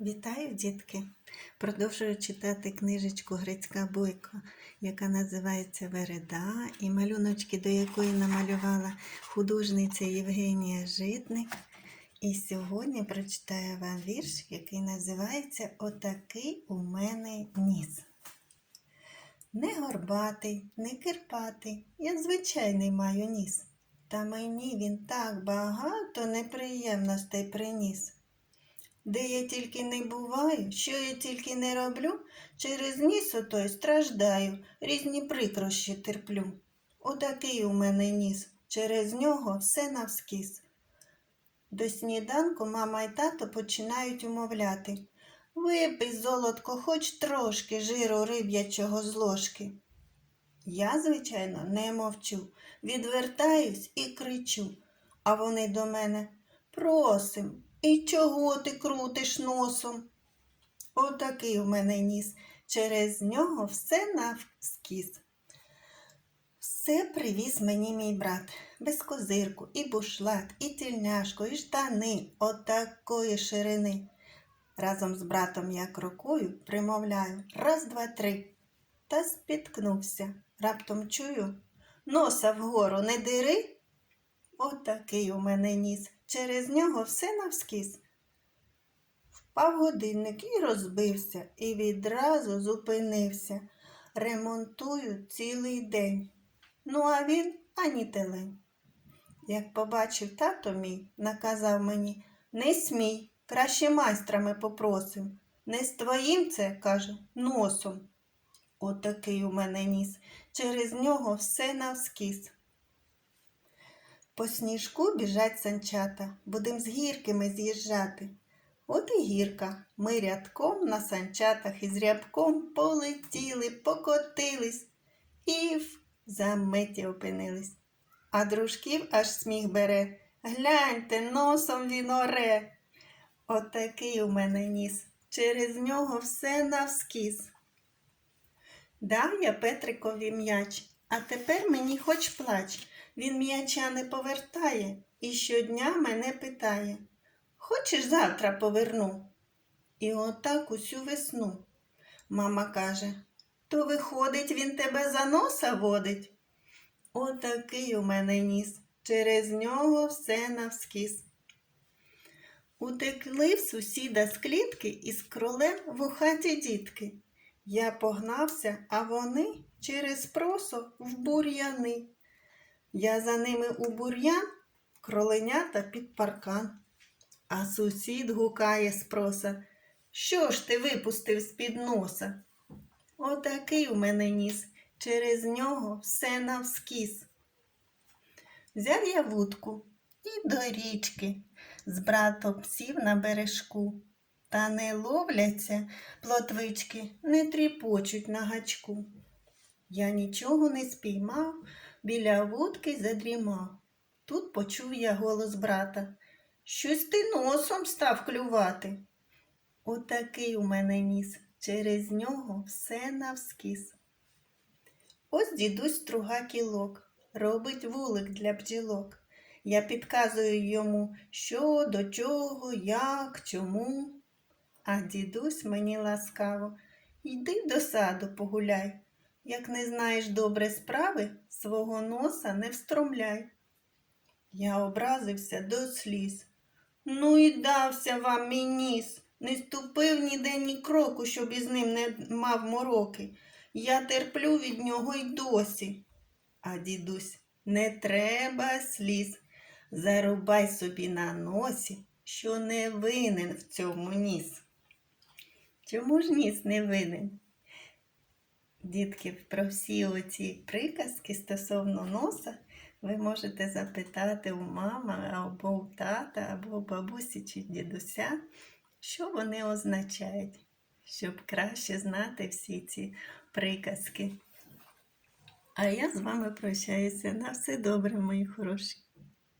Вітаю, дітки! Продовжую читати книжечку Грицька Бойко, яка називається Вереда, і малюночки, до якої намалювала художниця Євгенія Житник. І сьогодні прочитаю вам вірш, який називається Отакий у мене ніс. Не горбатий, не кирпатий, я звичайний маю ніс. Та мені він так багато неприємностей приніс. Де я тільки не буваю, що я тільки не роблю, через ніс отой страждаю, різні прикрощі терплю. Отакий у мене ніс, через нього все навскіз. До сніданку мама й тато починають умовляти. Випий, золотко, хоч трошки жиру риб'ячого з ложки. Я, звичайно, не мовчу, відвертаюсь і кричу, а вони до мене просим. І чого ти крутиш носом? Отакий у мене ніс. Через нього все навскіз. Все привіз мені мій брат, без козирку, і бушлат, і тільняшку, і штани отакої ширини. Разом з братом я крокую, примовляю раз, два, три. Та спіткнувся. Раптом чую, носа вгору не дири. Отакий у мене ніс. Через нього все навскіз. Впав годинник і розбився, і відразу зупинився. Ремонтую цілий день. Ну, а він ані телень. Як побачив тато мій, наказав мені не смій, краще майстрами попросим. Не з твоїм це, каже, носом. Отакий у мене ніс. Через нього все навскіз. По сніжку біжать санчата, будем з гірками з'їжджати. От і гірка. Ми рядком на санчатах із рябком полетіли, покотились і в заметі опинились. А дружків аж сміх бере. Гляньте, носом він оре. Отакий у мене ніс. Через нього все навскіз. Дав я Петрикові м'яч, а тепер мені хоч плач. Він м'яча не повертає і щодня мене питає Хочеш завтра поверну? І отак усю весну. Мама каже, то виходить, він тебе за носа водить. Отакий у мене ніс, через нього все навскіз. Утекли в сусіда з клітки із кролем вухаті дітки. Я погнався, а вони через просо в бур'яни. Я за ними у бур'ян, кроленята під паркан. А сусід гукає з проса. Що ж ти випустив з-під носа? Отакий у мене ніс, через нього все навскіз. Взяв я вудку і до річки, з братом сів на бережку. Та не ловляться плотвички, не тріпочуть на гачку. Я нічого не спіймав, біля вудки задрімав. Тут почув я голос брата. Щось ти носом став клювати. Отакий у мене ніс, через нього все навскіз. Ось дідусь струга кілок, робить вулик для бджілок. Я підказую йому, що, до чого, як, чому. А дідусь мені ласкаво, йди до саду погуляй. Як не знаєш добре справи, свого носа не встромляй. Я образився до сліз. Ну і дався вам мій ніс. Не ступив ніде ні кроку, щоб із ним не мав мороки. Я терплю від нього й досі. А дідусь, не треба сліз. Зарубай собі на носі, що не винен в цьому ніс. Чому ж ніс не винен? Дітки, про всі оці приказки стосовно носа ви можете запитати у мами або у тата, або у бабусі чи дідуся, що вони означають, щоб краще знати всі ці приказки. А я з вами прощаюся. На все добре, мої хороші.